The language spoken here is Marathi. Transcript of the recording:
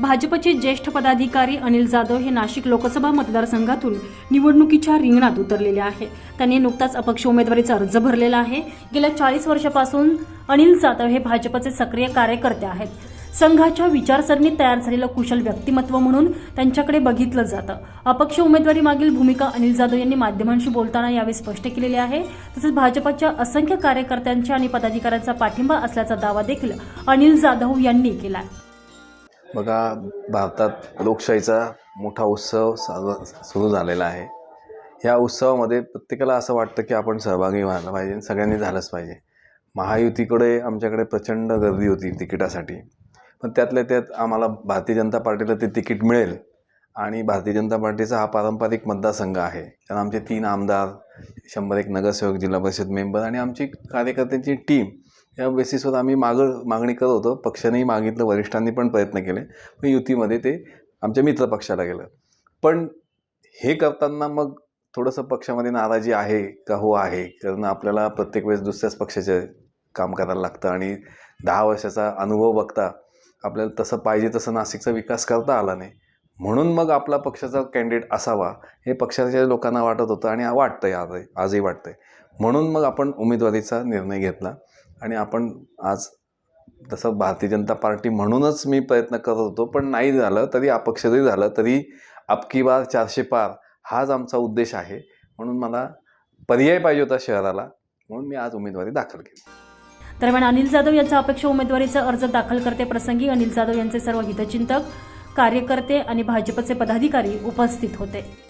भाजपचे ज्येष्ठ पदाधिकारी अनिल जाधव हे नाशिक लोकसभा मतदारसंघातून निवडणुकीच्या रिंगणात उतरलेले आहे. त्यांनी नुकताच अपक्ष उमेदवारीचा अर्ज भरलेला आहे. गेल्या चाळीस वर्षापासून अनिल जाधव हे भाजपचे सक्रिय कार्यकर्ते आहेत. संघाच्या विचारसरणीत तयार झालेलं कुशल व्यक्तिमत्व म्हणून त्यांच्याकडे बघितलं जातं. अपक्ष उमेदवारी मागील भूमिका अनिल जाधव यांनी माध्यमांशी बोलताना यावेळी स्पष्ट केलेली आहे. तसेच भाजपच्या असंख्य कार्यकर्त्यांच्या आणि पदाधिकाऱ्यांचा पाठिंबा असल्याचा दावा देखील अनिल जाधव यांनी केला आहे बघा भारतात लोकशाहीचा मोठा उत्सव साजरा सुरू झालेला आहे. ह्या उत्सवामध्ये प्रत्येकाला असं वाटतं की आपण सहभागी व्हायला पाहिजे सगळ्यांनी झालंच पाहिजे. महायुतीकडे आमच्याकडे प्रचंड गर्दी होती तिकिटासाठी. पण त्यातल्या त्यात आम्हाला भारतीय जनता पार्टीला ते तिकीट मिळेल आणि भारतीय जनता पार्टीचा हा पारंपरिक मतदारसंघ आहे. कारण आमचे तीन आमदार शंभर एक नगरसेवक जिल्हा परिषद मेंबर आणि आमची कार्यकर्त्यांची टीम या बेसिसवर आम्ही मागं मागणी करत होतो. पक्षानेही मागितलं वरिष्ठांनी पण प्रयत्न केले. पण युतीमध्ये ते आमच्या मित्र पक्षाला गेलं. पण हे करताना मग थोडंसं पक्षामध्ये नाराजी आहे का हो आहे? कारण आपल्याला प्रत्येक वेळेस दुसऱ्याच पक्षाचे काम करायला लागतं आणि दहा वर्षाचा अनुभव बघता आपल्याला तसं पाहिजे तसं नाशिकचा विकास करता आला नाही. म्हणून मग आपला पक्षाचा कॅन्डिडेट असावा हे पक्षाच्या लोकांना वाटत होतं आणि वाटतंय आजही आजही वाटतंय. म्हणून मग आपण उमेदवारीचा निर्णय घेतला. आणि आपण आज तसं भारतीय जनता पार्टी म्हणूनच मी प्रयत्न करत होतो पण नाही झालं तरी अपक्ष जरी झालं तरी अबकी बार चारशे पार हाच आमचा उद्देश आहे. म्हणून मला पर्याय पाहिजे होता शहराला म्हणून मी आज उमेदवारी दाखल केली. दरम्यान अनिल जाधव यांचा अपेक्षा उमेदवारीचा अर्ज दाखल करते प्रसंगी अनिल जाधव यांचे सर्व हितचिंतक कार्यकर्ते आणि भाजपचे पदाधिकारी उपस्थित होते.